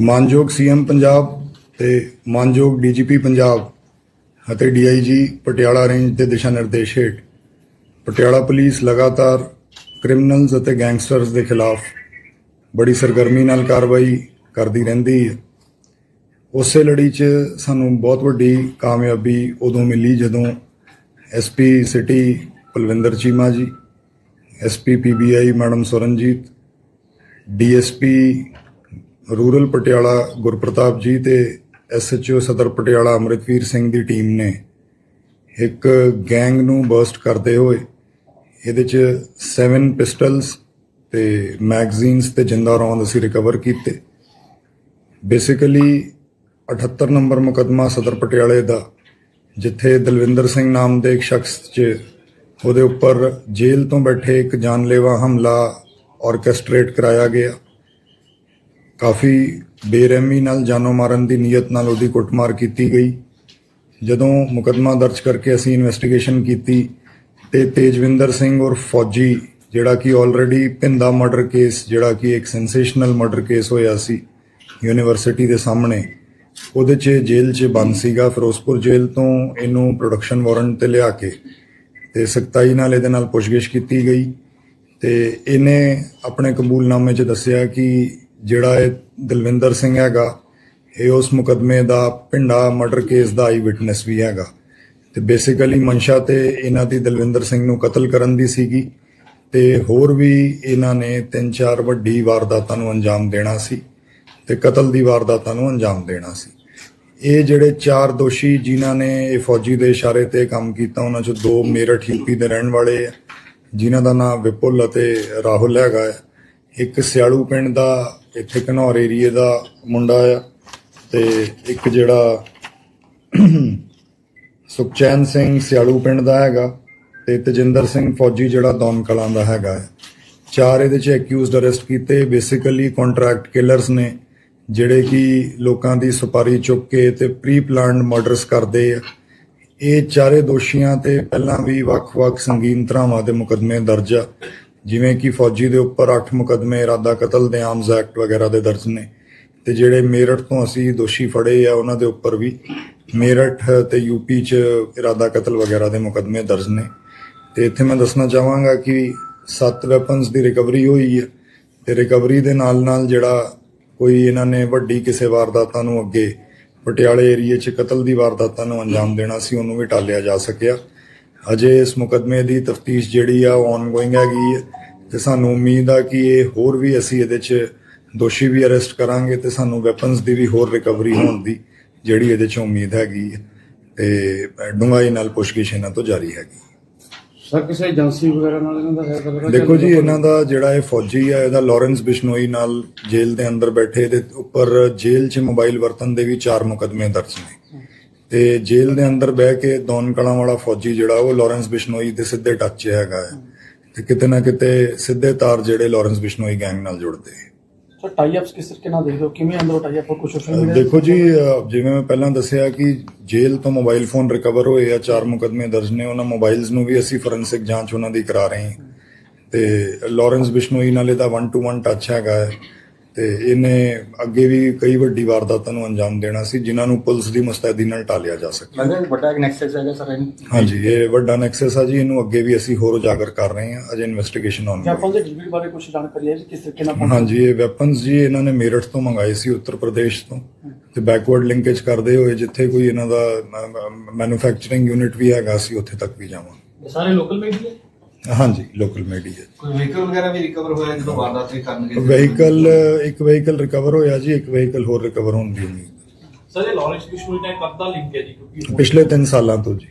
ਮਾਨਯੋਗ ਸੀਐਮ ਪੰਜਾਬ ਤੇ ਮਾਨਯੋਗ ਡੀਜੀਪੀ ਪੰਜਾਬ ਅਤੇ ਡੀਆਈਜੀ ਪਟਿਆਲਾ ਰੇਂਜ ਦੇ ਦਿਸ਼ਾ ਨਿਰਦੇਸ਼ ਹੇਠ ਪਟਿਆਲਾ ਪੁਲਿਸ ਲਗਾਤਾਰ ਕ੍ਰਿਮੀਨਲਸ ਅਤੇ ਗੈਂਗਸਟਰਸ ਦੇ ਖਿਲਾਫ ਬੜੀ ਸਰਗਰਮੀ ਨਾਲ ਕਾਰਵਾਈ ਕਰਦੀ ਰਹਿੰਦੀ ਹੈ। ਉਸੇ ਲੜੀ 'ਚ ਸਾਨੂੰ ਬਹੁਤ ਵੱਡੀ ਕਾਮਯਾਬੀ ਉਦੋਂ ਮਿਲੀ ਜਦੋਂ SP city Kulwinder Cheema ji SP PBI madam Suranjit DSP rural Patiala Gurpartap ji ਤੇ ਐਸਐਚਓ ਸਦਰ ਪਟਿਆਲਾ ਅਮਰਿਤਵੀਰ ਸਿੰਘ ਦੀ ਟੀਮ ਨੇ ਇੱਕ ਗੈਂਗ ਨੂੰ ਬਰਸਟ ਕਰਦੇ ਹੋਏ ਇਹਦੇ ਚ 7 ਪਿਸਟਲਸ ਤੇ ਮੈਗਜ਼ੀਨਸ ਤੇ ਜਿੰਦਾ ਰੌਂਦ ਅਸੀਂ ਰਿਕਵਰ ਕੀਤੇ। ਬੇਸਿਕਲੀ 78 ਨੰਬਰ ਮੁਕਦਮਾ ਸਦਰ ਪਟਿਆਲੇ ਦਾ, ਜਿੱਥੇ ਦਲਵਿੰਦਰ ਸਿੰਘ ਨਾਮ ਦੇ ਇੱਕ ਸ਼ਖਸ 'ਚ ਉਹਦੇ ਉੱਪਰ ਜੇਲ੍ਹ ਤੋਂ ਬੈਠੇ ਇੱਕ ਜਾਨਲੇਵਾ ਹਮਲਾ ਆਰਕੈਸਟ੍ਰੇਟ ਕਰਾਇਆ ਗਿਆ। ਕਾਫੀ ਬੇਰਹਿਮੀ ਨਾਲ ਜਾਨੋਂ ਮਾਰਨ ਦੀ ਨੀਅਤ ਨਾਲ ਉਹਦੀ ਕੁੱਟਮਾਰ ਕੀਤੀ ਗਈ। ਜਦੋਂ ਮੁਕਦਮਾ ਦਰਜ ਕਰਕੇ ਅਸੀਂ ਇਨਵੈਸਟੀਗੇਸ਼ਨ ਕੀਤੀ ਤੇ ਤੇਜਵਿੰਦਰ ਸਿੰਘ ਔਰ ਫੌਜੀ, ਜਿਹੜਾ ਕਿ ਆਲਰੇਡੀ ਪਿੰਦਾ ਮਰਡਰ ਕੇਸ ਜਿਹੜਾ ਕਿ ਇੱਕ ਸੈਂਸੇਸ਼ਨਲ ਮਰਡਰ ਕੇਸ ਹੋਇਆ ਸੀ ਯੂਨੀਵਰਸਿਟੀ ਦੇ ਸਾਹਮਣੇ, ਉਹਦੇ 'ਚ ਜੇਲ੍ਹ 'ਚ ਬੰਦ ਸੀਗਾ, ਫਿਰੋਜ਼ਪੁਰ ਜੇਲ੍ਹ ਤੋਂ ਇਹਨੂੰ ਪ੍ਰੋਡਕਸ਼ਨ ਵਾਰੰਟ ਤੇ ਲਿਆ ਕੇ ਤੇ ਸਖਤਾਈ ਨਾਲ ਇਹਦੇ ਨਾਲ ਪੁੱਛਗਿੱਛ ਕੀਤੀ ਗਈ ਤੇ ਇਹਨੇ ਆਪਣੇ ਕਬੂਲਨਾਮੇ 'ਚ ਦੱਸਿਆ ਕਿ ਜਿਹੜਾ ਇਹ ਦਲਵਿੰਦਰ ਸਿੰਘ ਹੈਗਾ, ਇਹ ਉਸ ਮੁਕਦਮੇ ਦਾ ਪਿੰਡਾ ਮਰਡਰ ਕੇਸ ਦਾ ਆਈ ਵਿਟਨੈਸ ਵੀ ਹੈਗਾ। ਤੇ ਬੇਸਿਕਲੀ ਮਨਸ਼ਾ ਤੇ ਇਹਨਾਂ ਦੀ ਦਲਵਿੰਦਰ ਸਿੰਘ ਨੂੰ ਕਤਲ ਕਰਨ ਦੀ ਸੀਗੀ ਤੇ ਹੋਰ ਵੀ ਇਹਨਾਂ ਨੇ ਤਿੰਨ ਚਾਰ ਵੱਡੀ ਵਾਰਦਾਤਾਂ ਨੂੰ ਅੰਜਾਮ ਦੇਣਾ ਸੀ ਤੇ ਕਤਲ ਦੀ ਵਾਰਦਾਤਾਂ ਨੂੰ ਅੰਜਾਮ ਦੇਣਾ ਸੀ। ਇਹ ਜਿਹੜੇ ਚਾਰ ਦੋਸ਼ੀ ਜਿਨ੍ਹਾਂ ਨੇ ਇਹ ਫੌਜੀ ਦੇ ਇਸ਼ਾਰੇ ਤੇ ਕੰਮ ਕੀਤਾ, ਉਹਨਾਂ ਚੋਂ ਦੋ ਮੇਰਠ ਯੂਪੀ ਦੇ ਰਹਿਣ ਵਾਲੇ ਆ, ਜਿਨ੍ਹਾਂ ਦਾ ਨਾਮ ਵਿਪੁਲ ਅਤੇ ਰਾਹੁਲ ਹੈਗਾ ਹੈ ਇੱਕ ਸਿਆਲੂ ਪਿੰਡ ਦਾ ਇੱਥੇ ਘਨੌਰ ਏਰੀਏ ਦਾ ਮੁੰਡਾ ਆ ਤੇ ਇੱਕ ਜਿਹੜਾ ਸੁਖਚੈਨ ਸਿੰਘ ਸਿਆਲੂ ਪਿੰਡ ਦਾ ਹੈਗਾ ਤੇ ਤਜਿੰਦਰ ਸਿੰਘ ਫੌਜੀ ਜਿਹੜਾ ਦੌਨ ਕਲਾਂ ਦਾ ਹੈਗਾ ਹੈ ਚਾਰ ਇਹਦੇ ਚ ਅਕਿਊਜ਼ਡ ਅਰੈਸਟ ਕੀਤੇ। ਬੇਸਿਕਲੀ ਕੰਟਰੈਕਟ ਕਿਲਰਸ ਨੇ, ਜਿਹੜੇ ਕਿ ਲੋਕਾਂ ਦੀ ਸੁਪਾਰੀ ਚੁੱਕ ਕੇ ਤੇ ਪ੍ਰੀ ਪਲਾਨਡ ਮਰਡਰਸ ਕਰਦੇ ਆ। ਇਹ ਚਾਰੇ ਦੋਸ਼ੀਆਂ ਤੇ ਪਹਿਲਾਂ ਵੀ ਵੱਖ-ਵੱਖ ਸੰਗੀਨ ਧਰਾਵਾਂ ਦੇ ਮੁਕੱਦਮੇ ਦਰਜ ਆ। ਜਿਵੇਂ ਕਿ ਫੌਜੀ ਦੇ ਉੱਪਰ 8 ਮੁਕੱਦਮੇ, ਇਰਾਦਾ ਕਤਲ ਦੇ ਆਰਮਸ ਐਕਟ ਵਗੈਰਾ ਦੇ ਦਰਜ ਨੇ। ਤੇ ਜਿਹੜੇ ਮੇਰਠ ਤੋਂ ਅਸੀਂ ਦੋਸ਼ੀ ਫੜੇ ਆ, ਉਹਨਾਂ ਦੇ ਉੱਪਰ ਵੀ ਮੇਰਠ ਤੇ ਯੂਪੀ ਚ ਇਰਾਦਾ ਕਤਲ ਵਗੈਰਾ ਦੇ ਮੁਕੱਦਮੇ ਦਰਜ ਨੇ। ਤੇ ਇੱਥੇ ਮੈਂ ਦੱਸਣਾ ਚਾਹਾਂਗਾ ਕਿ ਸੱਤ ਵੈਪਨਸ ਦੀ ਰਿਕਵਰੀ ਹੋਈ ਹੈ ਤੇ ਰਿਕਵਰੀ ਦੇ ਨਾਲ ਨਾਲ ਜਿਹੜਾ ਕੋਈ ਇਹਨਾਂ ਨੇ ਵੱਡੀ ਕਿਸੇ ਵਾਰਦਾਤਾਂ ਨੂੰ ਅੱਗੇ ਪਟਿਆਲੇ ਏਰੀਏ 'ਚ ਕਤਲ ਦੀ ਵਾਰਦਾਤਾਂ ਨੂੰ ਅੰਜਾਮ ਦੇਣਾ ਸੀ, ਉਹਨੂੰ ਵੀ ਟਾਲਿਆ ਜਾ ਸਕਿਆ। ਅਜੇ ਇਸ ਮੁਕਦਮੇ ਦੀ ਤਫਤੀਸ਼ ਜਿਹੜੀ ਆ ਆਨਗੋਇੰਗ ਹੈਗੀ ਤੇ ਸਾਨੂੰ ਉਮੀਦ ਆ ਕਿ ਇਹ ਹੋਰ ਵੀ ਅਸੀਂ ਇਹਦੇ 'ਚ ਦੋਸ਼ੀ ਵੀ ਅਰੈਸਟ ਕਰਾਂਗੇ ਤੇ ਸਾਨੂੰ ਵੈਪਨਸ ਦੀ ਵੀ ਹੋਰ ਰਿਕਵਰੀ ਹੋਣ ਦੀ ਜਿਹੜੀ ਇਹਦੇ 'ਚ ਉਮੀਦ ਹੈਗੀ ਤੇ ਡੂੰਘਾਈ ਨਾਲ ਪੁੱਛਗਿੱਛ ਇਹਨਾਂ ਤੋਂ ਜਾਰੀ ਹੈਗੀ। ਸਰ ਕਿਸੇ ਏਜੰਸੀ ਵਗੈਰਾ ਨਾਲ ਇਹਨਾਂ ਦਾ ਹੈ ਪਤਾ ਦੇਖੋ ਜੀ ਇਹਨਾਂ ਦਾ ਜਿਹੜਾ ਇਹ ਫੌਜੀ ਆ ਇਹਦਾ ਲਾਰੈਂਸ ਬਿਸ਼ਨੋਈ ਨਾਲ ਜੇਲ੍ਹ ਦੇ ਅੰਦਰ ਬੈਠੇ ਦੇ ਉੱਪਰ ਜੇਲ੍ਹ 'ਚ ਮੋਬਾਈਲ ਵਰਤਨ ਦੇ ਵੀ ਚਾਰ ਮੁਕਦਮੇ ਦਰਜ ਨੇ। ਤੇ ਜੇਲ੍ਹ ਦੇ ਅੰਦਰ ਬਹਿ ਕੇ ਦੌਨ ਕਲਾਂ ਵਾਲਾ ਫੌਜੀ ਜਿਹੜਾ ਉਹ ਲਾਰੈਂਸ ਬਿਸ਼ਨੋਈ ਦੇ ਸਿੱਧੇ ਟੱਚ 'ਚ ਹੈਗਾ ਹੈ। ਤੇ ਕਿਤੇ ਨਾ ਕਿਤੇ ਸਿੱਧੇ ਤਾਰ ਜਿਹੜੇ ਲਾਰੈਂਸ ਬਿਸ਼ਨੋਈ ਗੈਂਗ ਨਾਲ ਜੁੜਦੇ। ਸਰ ਟਾਈ ਅਪਸ ਕਿਸ ਤਰੀਕੇ ਨਾਲ ਦੇਖਦੇ ਹੋ? ਕਿਵੇਂ ਅੰਦਰੋਂ ਟਾਈ ਅਪ ਕੁਝ ਸੋਸ਼ਲ ਮੀਡੀਆ ਦੇਖੋ ਜੀ ਜਿਵੇਂ ਮੈਂ ਪਹਿਲਾਂ ਦੱਸਿਆ ਕਿ ਜੇਲ੍ਹ ਤੋਂ ਮੋਬਾਈਲ ਫੋਨ ਰਿਕਵਰ ਹੋਏ ਆ ਚਾਰ ਮੁਕਦਮੇ ਦਰਜ ਨੇ ਉਹਨਾਂ ਮੋਬਾਈਲਸ ਨੂੰ ਵੀ ਅਸੀਂ ਫੋਰੈਂਸਿਕ ਜਾਂਚ ਉਹਨਾਂ ਦੀ ਕਰਾ ਰਹੇ ਹਾਂ। ਤੇ ਲਾਰੈਂਸ ਬਿਸ਼ਨੋਈ ਨਾਲ ਇਹਦਾ 1 ਟੂ 1 ਟੱਚ ਹੈਗਾ ਹੈ। ਤੇ ਇਹਨੇ ਅੱਗੇ ਵੀ ਕਈ ਵੱਡੀ ਵਾਰਦਾਤਾਂ ਨੂੰ ਅੰਜਾਮ ਦੇਣਾ ਸੀ ਜਿਨ੍ਹਾਂ ਨੂੰ ਪੁਲਿਸ ਦੀ ਮੁਸਤੈਦੀ ਨਾਲ ਟਾਲਿਆ ਜਾ ਸਕੇ। ਲੱਗਦਾ ਹੈ ਵੱਡਾ ਨੈਕਸਸ ਹੈਗਾ ਸਰ ਇਹਨੂੰ। ਹਾਂਜੀ ਇਹ ਵੱਡਾ ਨੈਕਸਸ ਆ ਜੀ ਇਹਨੂੰ ਅੱਗੇ ਵੀ ਅਸੀਂ ਹੋਰ ਉਜਾਗਰ ਕਰ ਰਹੇ ਹਾਂ ਅਜੇ ਇਨਵੈਸਟੀਗੇਸ਼ਨ ਆਨ ਜਾਪਾਨ ਦੇ ਡਿਲੀਵਰੀ ਬਾਰੇ ਕੁਝ ਜਾਣਕਾਰੀ ਹੈ ਜੀ ਕਿਸ ਤਰੀਕੇ ਨਾਲ ਪਹੁੰਚੀ? ਹਾਂਜੀ ਇਹ ਵੈਪਨਸ ਜੀ ਇਹਨਾਂ ਨੇ ਮੇਰਠ ਤੋਂ ਮੰਗਾਏ ਸੀ ਉੱਤਰ ਪ੍ਰਦੇਸ਼ ਤੋਂ। ਤੇ ਬੈਕਵਰਡ ਲਿੰਕੇਜ ਕਰਦੇ ਹੋਏ ਜਿੱਥੇ ਕੋਈ ਇਹਨਾਂ ਦਾ ਮੈਨੂਫੈਕਚਰਿੰਗ ਯੂਨਿਟ ਵੀ ਹੈਗਾ ਸੀ ਉੱਥੇ ਤੱਕ ਵੀ ਇਹ ਸਾਰੇ ਲੋਕਲ ਮੀਡੀਆ ਹਾਂਜੀ ਲੋਕਲ ਮੀਡੀਆ ਕੋਈ ਵਹੀਕਲ ਵਗੈਰਾ ਵੀ ਰਿਕਵਰ ਹੋਇਆ ਜਦੋਂ ਵਾਰਦਾਤ ਵੀ ਕਰਨਗੇ? ਵਹੀਕਲ ਇੱਕ ਵਹੀਕਲ ਰਿਕਵਰ ਹੋਇਆ ਜੀ ਇੱਕ ਵਹੀਕਲ ਹੋਰ ਰਿਕਵਰ ਹੋਣ ਦੀ ਉਮੀਦ ਸਰ ਇਹ ਲਾਰੈਂਸ ਬਿਸ਼ਨੋਈ ਨਾਲ ਕਦ ਦਾ ਲਿੰਕ ਹੈ ਜੀ? ਕਿਉਂਕਿ ਪਿਛਲੇ 3 ਸਾਲਾਂ ਤੋਂ ਜੀ।